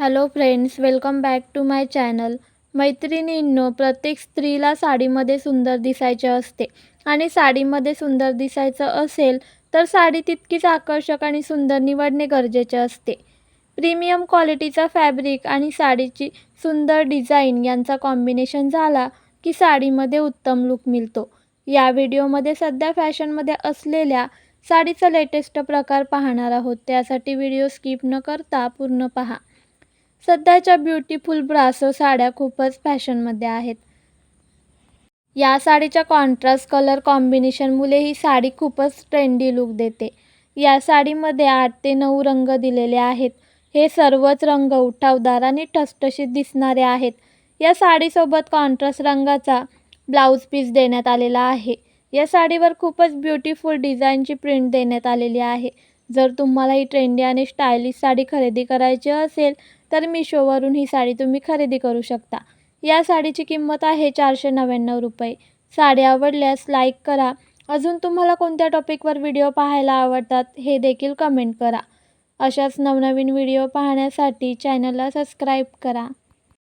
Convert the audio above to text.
Hello friends welcome back to my channel मैत्रिणींनो प्रत्येक स्त्रीला साडीमध्ये सुंदर दिसायचे असते. आणि साडीमध्ये सुंदर दिसायचं असेल तर साडी तितकीच आकर्षक आणि सुंदर निवडणे गरजेचे असते. प्रीमियम क्वालिटीचा फॅब्रिक आणि साडीची सुंदर डिझाईन यांचा कॉम्बिनेशन झाला की साडीमध्ये उत्तम लुक मिळतो. या व्हिडिओमध्ये सध्या फॅशनमध्ये असलेल्या साडीचा लेटेस्ट प्रकार पाहणार आहोत. त्यासाठी व्हिडिओ स्किप न करता पूर्ण पहा. सध्याच्या ब्युटिफुल ब्रासो साड्या खूपच फॅशनमध्ये आहेत. या साडीच्या कॉन्ट्रास्ट कलर कॉम्बिनेशनमुळे ही साडी खूपच ट्रेंडी लुक देते. या साडीमध्ये आठ ते नऊ रंग दिलेले आहेत. हे सर्वच रंग उठावदार आणि ठसठशीत दिसणारे आहेत. या साडीसोबत कॉन्ट्रास्ट रंगाचा ब्लाऊज पीस देण्यात आलेला आहे. या साडीवर खूपच ब्युटिफुल डिझाईनची प्रिंट देण्यात आलेली आहे. जर तुम्हाला ही ट्रेंडी आणि स्टायलिश साडी खरेदी करायची असेल तर मिशोवरून ही साडी तुम्ही खरेदी करू शकता. या साडीची किंमत आहे चारशे नव्याण्णव रुपये. साडी आवडल्यास लाईक करा. अजून तुम्हाला कोणत्या टॉपिकवर व्हिडिओ पाहायला आवडतात हे देखील कमेंट करा. अशाच नवनवीन व्हिडिओ पाहण्यासाठी चॅनलला सबस्क्राईब करा.